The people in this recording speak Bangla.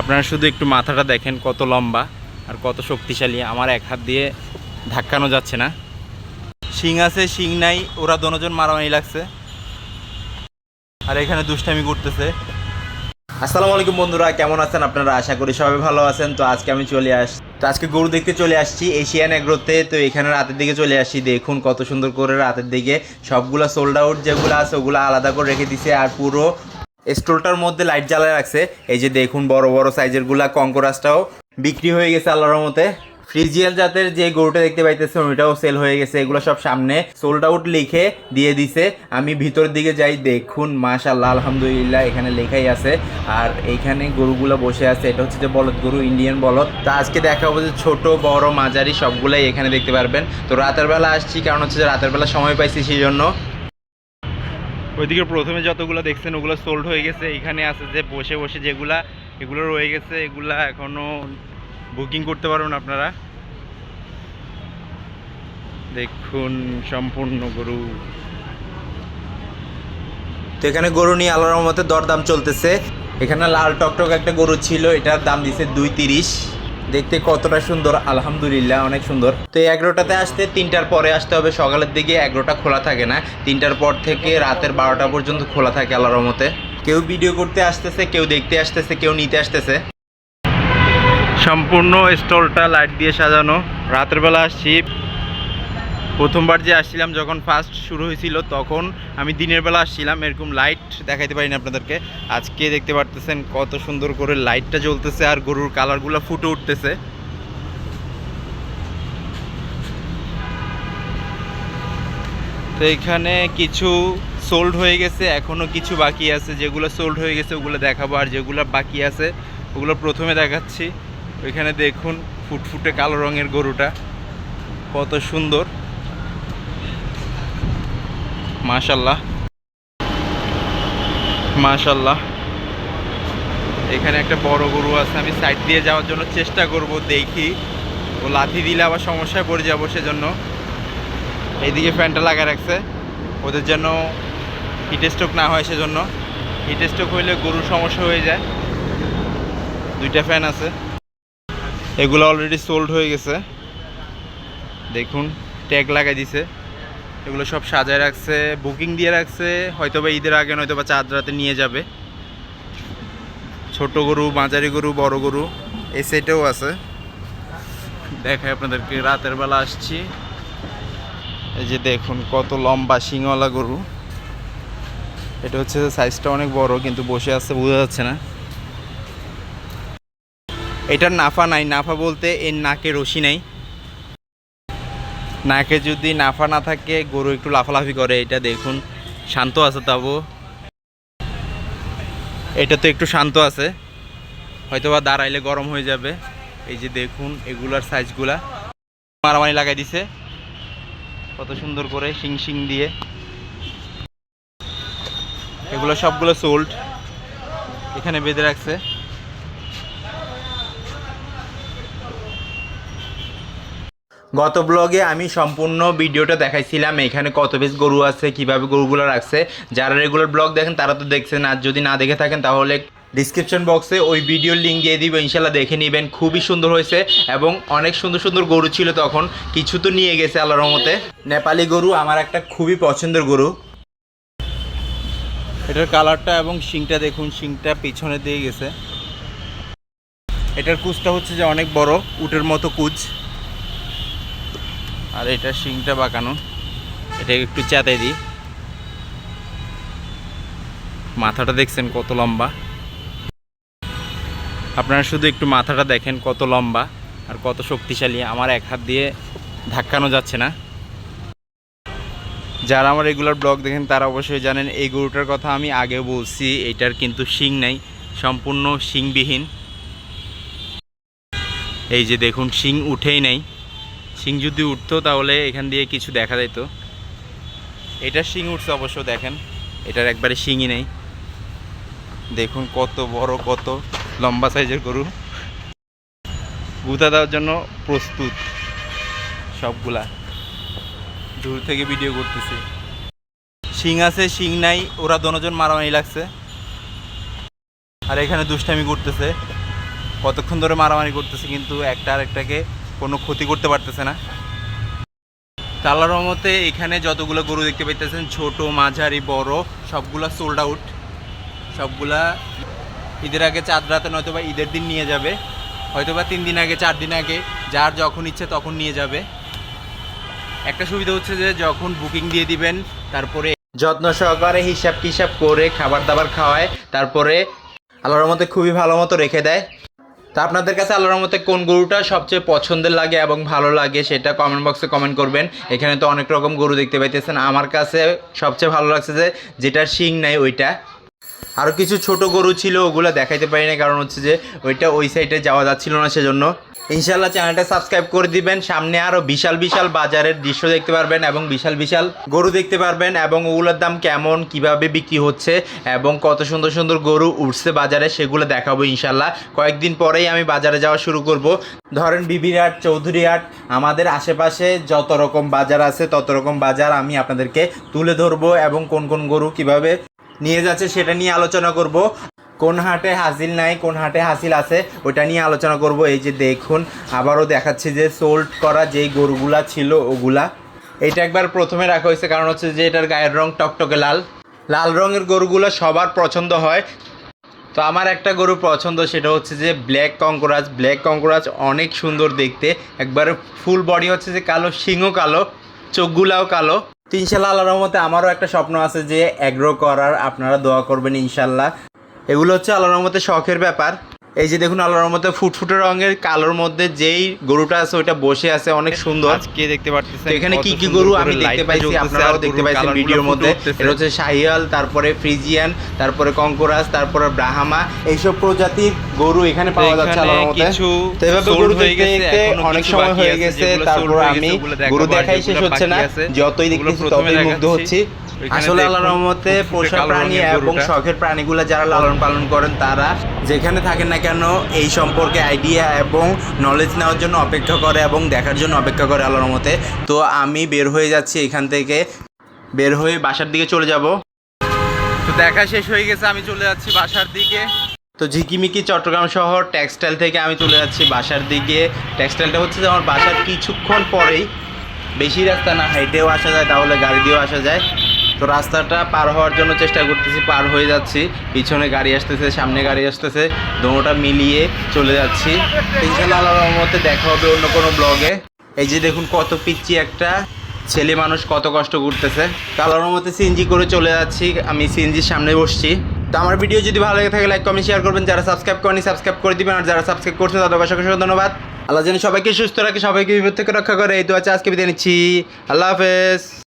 আপনারা শুধু একটু মাথাটা দেখেন কত লম্বা আর কত শক্তিশালী। আমার এক হাত দিয়ে ধাক্কানো যাচ্ছে না। শিং আছে, শিং নাই, ওরা দনোজন মারামারি লাগছে। আর এখানে দুষ্টামি করতেছে। আসসালামু আলাইকুম বন্ধুরা, কেমন আছেন আপনারা? আশা করি সবাই ভালো আছেন। তো আজকে আমি চলে আস তো আজকে গরু দেখতে চলে আসছি এশিয়ান এগ্রোতে। তো এখানে রাতের দিকে চলে আসছি। দেখুন কত সুন্দর করে রাতের দিকে সবগুলা সোল্ড আউট যেগুলো আছে, ওগুলো আলাদা করে রেখে দিছে। আর পুরো স্টোলটার মধ্যে লাইট জ্বালায় রাখছে। এই যে দেখুন বড় বড় সাইজেরগুলা কঙ্করাসটাও বিক্রি হয়ে গেছে আল্লাহর মতে ফ্রিজিয়াল জাতের যে গরুটা দেখতে পাইতেছেন, ওইটাও সেল হয়ে গেছে। এগুলো সব সামনে সোল্ড আউট লিখে দিয়ে দিছে। আমি ভিতর দিকে যাই, দেখুন মাশাল্লাহ আলহামদুলিল্লাহ, এখানে লেখাই আছে। আর এইখানে গরুগুলো বসে আছে। এটা হচ্ছে যে বলদ গরু ইন্ডিয়ান বলদ। তা আজকে দেখা হবে যে ছোট, বড়, মাঝারি সবগুলাই এখানে দেখতে পারবেন। তো রাতের বেলা আসছি, কারণ হচ্ছে যে রাতের বেলা সময় পাইছি সেই জন্য ওইদিকে প্রথমে যতগুলো দেখছেন, ওগুলো সোল্ড হয়ে গেছে। এখানে আছে যে বসে বসে যেগুলা, এগুলো রয়ে গেছে, এগুলা এখনও বুকিং করতে পারবেন আপনারা। দেখুন সম্পূর্ণ গরু। তো এখানে গরু নিয়ে আল্লাহর মতে দরদাম চলতেছে। এখানে লাল টকটক একটা গরু ছিল, এটার দাম দিছে দুই তিরিশ। দেখতে কতটা সুন্দর, আলহামদুলিল্লাহ অনেক সুন্দর। তো এই এগারোটাতে আসতে তিনটার পরে আসতে হবে, সকালের দিকে এগারোটা খোলা থাকে না। তিনটার পর থেকে রাতের বারোটা পর্যন্ত খোলা থাকে আল্লাহর মতে কেউ ভিডিও করতে আসতেছে, কেউ দেখতে আসতেছে, কেউ নিতে আসতেছে। সম্পূর্ণ স্টলটা লাইট দিয়ে সাজানো। রাতের বেলা আসছি। প্রথমবার যে আসছিলাম, যখন ফার্স্ট শুরু হয়েছিল, তখন আমি দিনের বেলা আসছিলাম, এরকম লাইট দেখাইতে পারিনি আপনাদেরকে। আজকে দেখতে পারতেছেন কত সুন্দর করে লাইটটা জ্বলতেছে আর গরুর কালারগুলো ফুটে উঠতেছে। তো এখানে কিছু সোল্ড হয়ে গেছে, এখনও কিছু বাকি আছে। যেগুলো সোল্ড হয়ে গেছে, ওগুলো দেখাবো। আর যেগুলো বাকি আছে, ওগুলো প্রথমে দেখাচ্ছি। ওইখানে দেখুন, ফুটফুটে কালো রঙের গরুটা। কত সুন্দর। মাশাল্লাহ মাশাল্লাহ এখানে একটা বড় গরু আছে, আমি সাইড দিয়ে যাওয়ার জন্য চেষ্টা করব, দেখি। ও লাথি দিলে আবার সমস্যায় পড়ে যাব সেজন্য। এইদিকে ফ্যানটা লাগা রাখছে। ওদের যেন হিট স্ট্রোক না হয় সেজন্য। হিট স্ট্রোক হইলে গরুর সমস্যা হয়ে যায়। দুইটা ফ্যান আছে। এগুলো অলরেডি সোল্ড হয়ে গেছে। দেখুন ট্যাগ লাগাই দিছে। এগুলো সব সাজায় রাখছে বুকিং দিয়ে রাখছে হয়তো বা ঈদের আগে নয়তো বা চাঁদ রাতে নিয়ে যাবে। ছোট গরু, মাঝারি গরু, বড় গরু, এই সেটেও আছে। দেখাই আপনাদেরকে, রাতের বেলা আসছি। এই যে দেখুন, কত লম্বা শিংওয়ালা গরু। এটা হচ্ছে সাইজটা অনেক বড়, কিন্তু বসে আছে, বোঝা যাচ্ছে না। এটার নাফা নাই, নাফা বলতে এর নাকে রশি নাই। নাকে যদি নাফা না থাকে, গরু একটু লাফালাফি করে, এটা দেখুন। শান্ত আছে তাবো এটা তো একটু শান্ত আছে। হয়তো বা দাঁড়াইলে গরম হয়ে যাবে। এই যে দেখুন, এগুলার সাইজগুলা। মারামারি লাগাই দিছে। কত সুন্দর করে শিং শিং দিয়ে। এগুলো সবগুলো সোল্ড। এখানে বেঁধে রাখছে। গত ব্লগে আমি সম্পূর্ণ ভিডিওটা দেখাইছিলাম, এখানে কত পিস গরু আছে, কীভাবে গরুগুলো রাখছে। যারা রেগুলার ব্লগ দেখেন, তারা তো দেখছেন, আর যদি না দেখে থাকেন, তাহলে ডিসক্রিপশন বক্সে ওই ভিডিওর লিঙ্ক দিয়ে দিব ইনশাল্লাহ দেখে নেবেন। খুবই সুন্দর হয়েছে এবং অনেক সুন্দর সুন্দর গরু ছিল তখন, কিছু তো নিয়ে গেছে আল্লাহর রহমতে। নেপালি গরু আমার একটা খুবই পছন্দের গরু। এটার কালারটা এবং শিংটা দেখুন, শিংটা পিছনে দিয়ে গেছে। এটার কুচটা হচ্ছে যে অনেক বড়, উটের মতো কুচ। আর এটা শিংটা বাঁকানো। এটা একটু চাতাই দিই। মাথাটা দেখছেন কত লম্বা? আপনারা শুধু একটু মাথাটা দেখেন কত লম্বা আর কত শক্তিশালী। আমার এক হাত দিয়ে ধাক্কানো যাচ্ছে না। যারা আমার রেগুলার ব্লগ দেখেন, তারা অবশ্যই জানেন, এই গরুটার কথা আমি আগেও বলছি, এটার কিন্তু শিং নাই, সম্পূর্ণ শিংবিহীন। এই যে দেখুন, শিং উঠেই নাই। শিং যদি উঠতো তাহলে এখান দিয়ে কিছু দেখা যেত এটার শিং উঠছে অবশ্য, দেখেন। এটার একবারে শিংই নেই। দেখুন কত বড়, কত লম্বা সাইজের গরু। গুতা দেওয়ার জন্য প্রস্তুত সবগুলা। দূর থেকে ভিডিও করতেছি। শিং আছে, শিং নাই, ওরা দনোজন মারামারি লাগছে। আর এখানে দুষ্টামি করতেছে। কতক্ষণ ধরে মারামারি করতেছে, কিন্তু একটা আরেকটাকে কোনো ক্ষতি করতে পারতেছে না। তা আল্লাহর রহমতে এখানে যতগুলো গরু দেখতে পাইতেছেন, ছোট, মাঝারি, বড়, সবগুলা সোল্ড আউট সবগুলা ঈদের আগে চাঁদ রাতে নয়তো বা ঈদের দিন নিয়ে যাবে। হয়তো বা তিন দিন আগে, চার দিন আগে, যার যখন ইচ্ছে তখন নিয়ে যাবে। একটা সুবিধা হচ্ছে যে যখন বুকিং দিয়ে দিবেন, তারপরে যত্ন সহকারে হিসাব টিসাব করে খাবার দাবার খাওয়ায়, তারপরে আল্লাহর মতে খুবই ভালো মতো রেখে দেয়। তা আপনাদের কাছে আল্লাহর মতে কোন গরুটা সবচেয়ে পছন্দের লাগে এবং ভালো লাগে সেটা কমেন্ট বক্সে কমেন্ট করবেন। এখানে তো অনেক রকম গরু দেখতে পাইতেছেন। আমার কাছে সবচেয়ে ভালো লাগছে যে যেটা শিং নাই ওইটা। আরও কিছু ছোট গরু ছিল, ওগুলো দেখাইতে পারি না কারণ হচ্ছে যে ওইটা ওই সাইডে যাওয়া যাচ্ছিল না সেজন্য। ইনশাল্লাহ চ্যানেলটা সাবস্ক্রাইব করে দিবেন। সামনে আরও বিশাল বিশাল বাজারের দৃশ্য দেখতে পারবেন এবং বিশাল বিশাল গরু দেখতে পারবেন এবং ওগুলোর দাম কেমন, কীভাবে বিক্রি হচ্ছে এবং কত সুন্দর সুন্দর গরু উঠছে বাজারে সেগুলো দেখাবো ইনশাল্লাহ কয়েকদিন পরেই আমি বাজারে যাওয়া শুরু করব। ধরেন বিবিরহাট, চৌধুরীহাট, আমাদের আশেপাশে যত রকম বাজার আছে তত রকম বাজার আমি আপনাদেরকে তুলে ধরবো এবং কোন কোন গরু কীভাবে নিয়ে যাচ্ছে সেটা নিয়ে আলোচনা করব। কোন হাটে হাসিল নাই, কোন হাটে হাসিল আছে ওটা নিয়ে আলোচনা করব। এই যে দেখুন, আবারও দেখাচ্ছি যে সোল্ড করা যেই গরুগুলা ছিল, ওগুলা। এটা একবার প্রথমে রাখা হয়েছে, কারণ হচ্ছে যে এটার গায়ের রং টকটকে লাল। লাল রঙের গরুগুলো সবার পছন্দ হয়। তো আমার একটা গরু পছন্দ, সেটা হচ্ছে যে ব্ল্যাক কঙ্করাজ। ব্ল্যাক কঙ্করাজ অনেক সুন্দর দেখতে। একবারে ফুল বডি হচ্ছে যে কালো সিংহ কালো, চোখগুলাও কালো। তো ইনশাল্লাহ আল্লাহর রহমতে আমারও একটা স্বপ্ন আছে যে অ্যাগ্রো করার। আপনারা দোয়া করবেন ইনশাল্লাহ। এগুলো হচ্ছে আল্লাহর রহমতে শখের ব্যাপার। এই যে দেখুন আল্লাহর রহমতে ফুটফুটে রঙের কালোর মধ্যে যেই গরুটা আছে ওইটা বসে আছে অনেক সুন্দর। আজকে দেখতে পারতেছেন তো এখানে কি কি গরু আমি দেখতে পাইছি আপনারাও দেখতে পাইছেন ভিডিওর মধ্যে। এটা হচ্ছে শাহিয়াল তারপরে ফ্রিজিয়ান তারপরে কঙ্করাজ তারপরে ব্রাহ্মা এইসব প্রজাতির গরু এখানে পাওয়া যাচ্ছে আল্লাহর কিছু তো এভাবে গরু দেখতে গেছে, দেখতে অনেক সময় হয়ে গেছে তারপর আমি গরু দেখাই শেষ হচ্ছে না যতই দেখতেছি ততই মুগ্ধ হচ্ছি। আসলে আল্লাহর রহমতে পোষা প্রাণী এবং শখের প্রাণীগুলো যারা লালন পালন করেন তারা যেখানে থাকেন না কেন এই সম্পর্কে আইডিয়া এবং নলেজ নেওয়ার জন্য অপেক্ষা করে এবং দেখার জন্য অপেক্ষা করে আল্লাহর মতে তো আমি বের হয়ে যাচ্ছি এখান থেকে। বের হয়ে বাসার দিকে চলে যাব। তো দেখা শেষ হয়ে গেছে, আমি চলে যাচ্ছি বাসার দিকে। তো ঝিকিমিকি চট্টগ্রাম শহর টেক্সটাইল থেকে আমি চলে যাচ্ছি বাসার দিকে। টেক্সটাইলটা হচ্ছে যে আমার বাসার কিছুক্ষণ পরেই বেশি রাস্তা না হাইটেও আসা যায়, তাহলে গাড়ি দিয়েও আসা যায়। তো রাস্তাটা পার হওয়ার জন্য চেষ্টা করতেছি, পার হয়ে যাচ্ছি। পিছনে গাড়ি আসতেছে, সামনে গাড়ি আসতেছে। দোনোটা মিলিয়ে চলে যাচ্ছি। ইনশাল্লাহ আল্লাহর রহমতে দেখা হবে অন্য কোনো ব্লগে। এই যে দেখুন কত পিচ্ছি একটা ছেলে মানুষ কত কষ্ট করতেছে। কালার মতে সিএনজি করে চলে যাচ্ছি। আমি সিএনজির সামনে বসছি। তো আমার ভিডিও যদি ভালো লাগে থাকে লাইক কমেন্ট শেয়ার করবেন। যারা সাবস্ক্রাইব করেনি সাবস্ক্রাইব করে দিবেন। আর যারা সাবস্ক্রাইব করছেন, তাদের অসংখ্য অসংখ্য ধন্যবাদ। আল্লাহ যেন সবাইকে সুস্থ রাখে, সবাইকে বিপদ থেকে রক্ষা করে। এই তো আছে আজকে বিদায় নিচ্ছি। আল্লাহ হাফেজ।